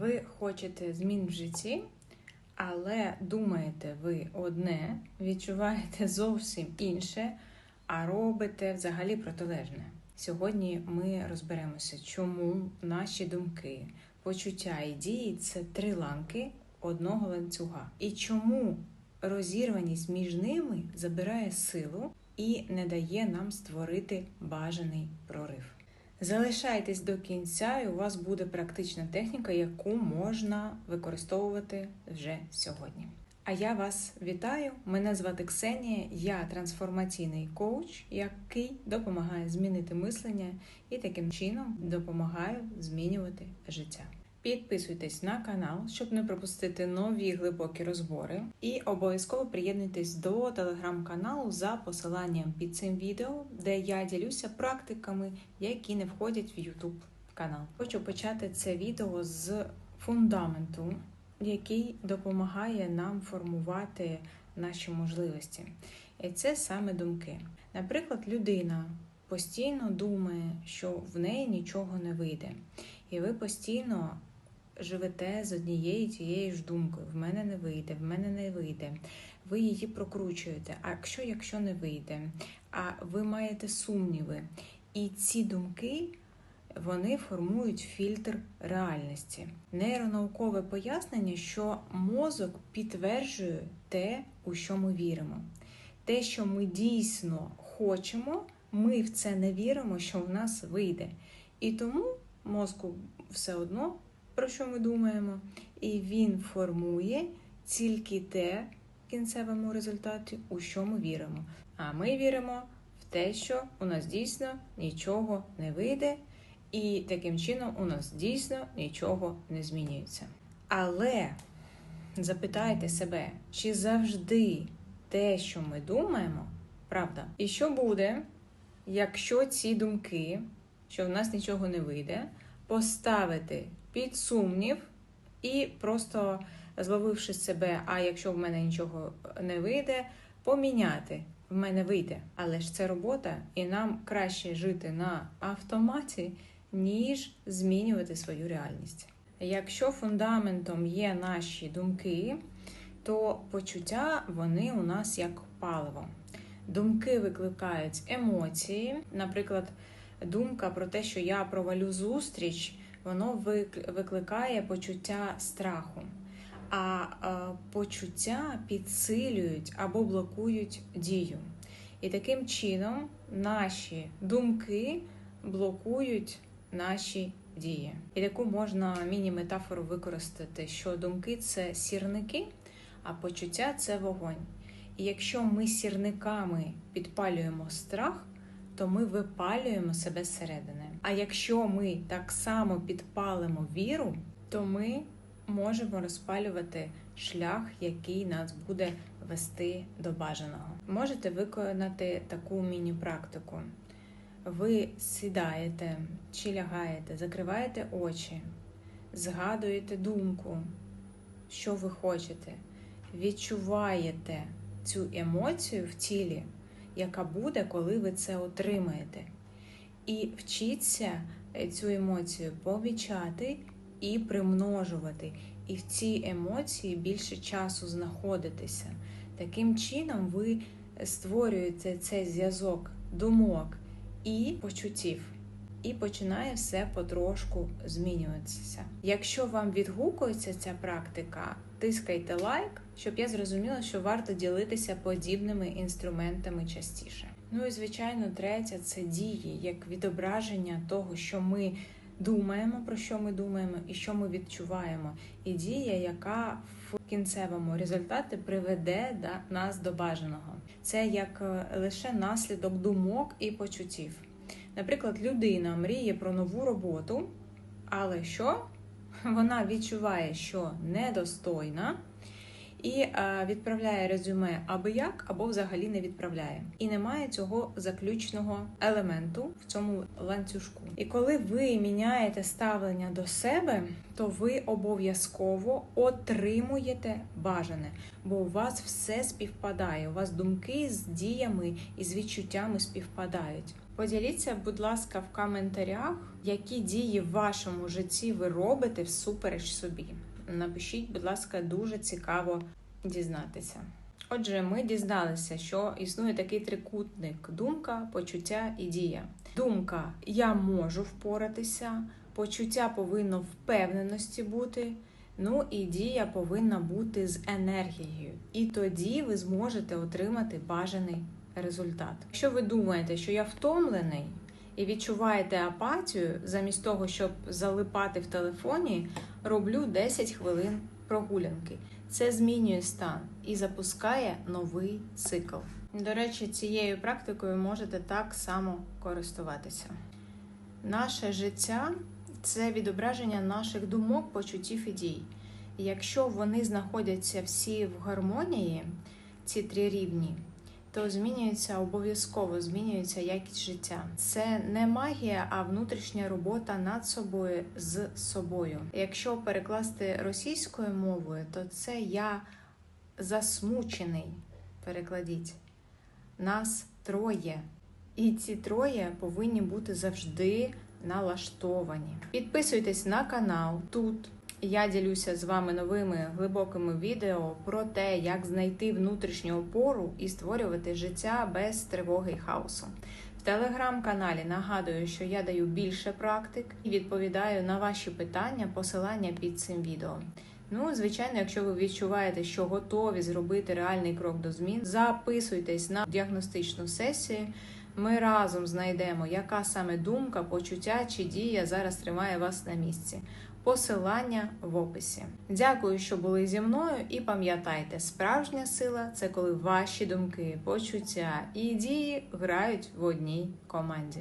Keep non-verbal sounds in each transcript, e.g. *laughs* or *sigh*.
Ви хочете змін в житті, але думаєте ви одне, відчуваєте зовсім інше, а робите взагалі протилежне. Сьогодні ми розберемося, чому наші думки, почуття і дії це три ланки одного ланцюга, і чому розірваність між ними забирає силу і не дає нам створити бажаний прорив. Залишайтесь до кінця, і у вас буде практична техніка, яку можна використовувати вже сьогодні. А я вас вітаю! Мене звати Ксенія, я трансформаційний коуч, який допомагає змінити мислення і таким чином допомагаю змінювати життя. Підписуйтесь на канал, щоб не пропустити нові глибокі розбори, і обов'язково приєднуйтесь до телеграм-каналу за посиланням під цим відео, де я ділюся практиками, які не входять в YouTube канал. Хочу почати це відео з фундаменту, який допомагає нам формувати наші можливості. І це саме думки. Наприклад, людина постійно думає, що в неї нічого не вийде. І ви постійно живете з однією тією ж думкою: в мене не вийде, в мене не вийде. Ви її прокручуєте. А якщо, якщо не вийде, а ви маєте сумніви. І ці думки. Вони формують фільтр реальності. Нейронаукове пояснення, що мозок підтверджує те, у що ми віримо. Те, що ми дійсно хочемо, ми в це не віримо, що в нас вийде. І тому мозку все одно про що ми думаємо, і він формує тільки те в кінцевому результаті, у що ми віримо. А ми віримо в те, що у нас дійсно нічого не вийде, і таким чином у нас дійсно нічого не змінюється. Але запитайте себе, чи завжди те, що ми думаємо, правда? І що буде, якщо ці думки, що в нас нічого не вийде, поставити під сумнів і просто зловивши себе, а якщо в мене нічого не вийде, поміняти. В мене вийде, але ж це робота, і нам краще жити на автоматі, ніж змінювати свою реальність. Якщо фундаментом є наші думки, то почуття вони у нас як паливо. Думки викликають емоції, наприклад, думка про те, що я провалю зустріч, воно викликає почуття страху, а почуття підсилюють або блокують дію. І таким чином наші думки блокують наші дії. І таку можна міні-метафору використати, що думки це сірники, а почуття це вогонь. І якщо ми сірниками підпалюємо страх, то ми випалюємо себе зсередини. А якщо ми так само підпалимо віру, то ми можемо розпалювати шлях, який нас буде вести до бажаного. Можете виконати таку міні-практику. Ви сідаєте чи лягаєте, закриваєте очі, згадуєте думку, що ви хочете, відчуваєте цю емоцію в тілі яка буде, коли ви це отримаєте. І вчіться е, цю емоцію помічати і примножувати. І в цій емоції більше часу знаходитися. Таким чином, ви створюєте цей зв'язок думок і почуттів. І починає все потрошку змінюватися. Якщо вам відгукується ця практика, тискайте лайк, щоб я зрозуміла, що варто ділитися подібними інструментами частіше. Ну і звичайно, третє це дії, як відображення того, що ми думаємо, про що ми думаємо і що ми відчуваємо. І дія, яка в кінцевому результаті приведе нас до бажаного. Це як е, лише наслідок думок і почуттів. Наприклад, людина мріє про нову роботу, але що? *laughs* Вона відчуває, що недостойна, і е, відправляє резюме аби як, або взагалі не відправляє. І немає цього заключного елементу в цьому ланцюжку. І коли ви міняєте ставлення до себе, то ви обов'язково отримуєте бажане, бо у вас все співпадає. У вас думки з діями і з відчуттями співпадають. Поділіться, будь ласка, в коментарях, які дії в вашому житті ви робите всупереч собі. Напишіть, будь ласка, дуже цікаво дізнатися. Отже, ми дізналися, що існує такий трикутник: думка, почуття і дія. Думка я можу впоратися, почуття повинно впевненості бути. Ну і дія повинна бути з енергією. І тоді ви зможете отримати бажаний результат. Якщо ви думаєте, що я втомлений і відчуваєте апатію, замість того, щоб залипати в телефоні, роблю 10 хвилин прогулянки. Це змінює стан і запускає новий цикл. До речі, цією практикою можете так само користуватися. Наше життя це відображення наших думок, почуттів і дій. Якщо вони знаходяться всі в гармонії, ці три рівні, то змінюється обов'язково змінюється якість життя. Це не магія, а внутрішня робота над собою з собою. Якщо перекласти російською мовою, то це я засмучений. Перекладіть нас троє. І ці троє повинні бути завжди налаштовані. Підписуйтесь на канал тут. Я ділюся з вами новими глибокими відео про те, як знайти внутрішню опору і створювати життя без тривоги і хаосу. В телеграм-каналі нагадую, що я даю більше практик і відповідаю на ваші питання, посилання під цим відео. Ну, звичайно, якщо ви відчуваєте, що готові зробити реальний крок до змін, записуйтесь на діагностичну сесію. Ми разом знайдемо, яка саме думка, почуття чи дія зараз тримає вас на місці. Посилання в описі. Дякую, що були зі мною, і пам'ятайте, справжня сила це коли ваші думки, почуття і дії грають в одній команді.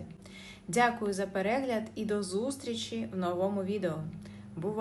Дякую за перегляд і до зустрічі в новому відео. Бувайте!